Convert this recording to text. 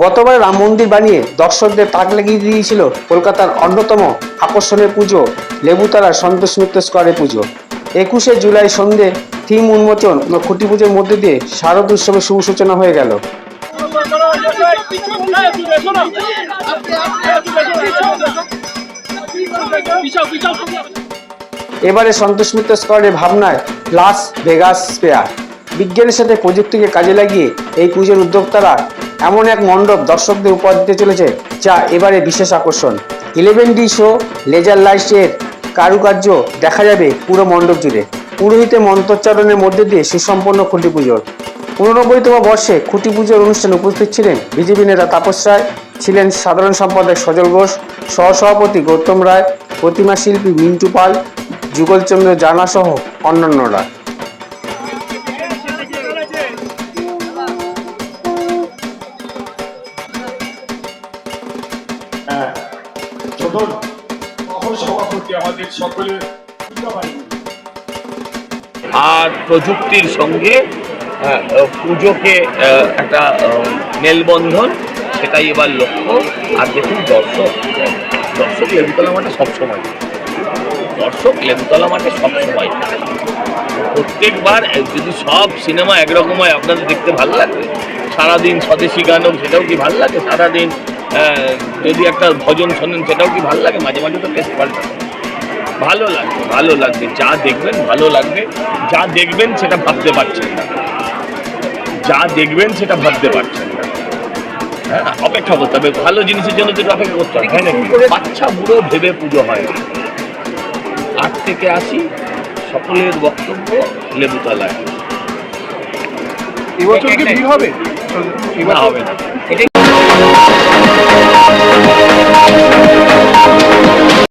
গতবার রাম মন্দির বানিয়ে দর্শকদের তাক লাগিয়ে দিয়েছিল কলকাতার অন্যতম আকর্ষণের পুজো লেবুতলা সন্তোষ মিত্র স্কোয়ারে পুজো। একুশে জুলাই সন্ধে থিম উন্মোচন ও খুঁটি পুজোর মধ্যে দিয়ে শারদ উৎসবের শুভ সূচনা হয়ে গেল। এবারে সন্তোষ মিত্র স্কোয়ারের ভাবনায় লাস ভেগাস স্পেয়ার বিজ্ঞানের সাথে প্রযুক্তিকে কাজে লাগিয়ে এই পুজোর উদ্যোক্তারা এমন এক মণ্ডপ দর্শকদের উপহার দিতে চলেছে, যা এবারে বিশেষ আকর্ষণ। ইলেভেন ডি শো লেজার লাইটের কারুকার্য দেখা যাবে পুরো মণ্ডপ জুড়ে। পুরোহিতে মন্ত্রোচ্চারণের মধ্যে দিয়ে সুসম্পন্ন খুঁটি পুজোর। উননব্বইতম বর্ষে খুঁটি পুজোর অনুষ্ঠানে উপস্থিত ছিলেন বিজেপি নেতা তাপস রায়, ছিলেন সাধারণ সম্পাদক সজল ঘোষ, সহসভাপতি গৌতম রায়, প্রতিমা শিল্পী মিন্টু পাল, যুগলচন্দ্র জানা সহ অন্যান্যরা। কখন সভাপতি আমাদের সকলের আর প্রযুক্তির সঙ্গে আহ, পুজোকে একটা মেলবন্ধন সেটাই এবার লক্ষ্য। আর দেখুন দর্শক দর্শক লেবুতলা মাঠে সবসময়। দর্শক লেবুতলা মাঠে সবসময়। প্রত্যেকবার যদি সব সিনেমা একরকম হয় আপনাদের দেখতে ভালো লাগবে। সারাদিন স্বদেশি গান হোক সেটাও কি ভালো লাগে? সারাদিন যদি একটা ভজন শোনেন সেটাও কি ভালো লাগে? মাঝে মাঝে তো বেশ পাল্টা ভালো লাগবে ভালো লাগবে। যা দেখবেন ভালো লাগবে। যা দেখবেন সেটা ভাবতে পারছেন না। যা দেখবেন সেটা ভাবতে পারছেন না। হ্যাঁ অপেক্ষা করতে হবে। ভালো জিনিসের জন্য একটু অপেক্ষা করতে হবে। তাই নাকি? বাচ্চা বুড়ো ভেবে পুজো হয়। আট থেকে আসি সকলের বক্তব্য লেবুতলায়। এবছর কি ভিড় হবে না। হবে না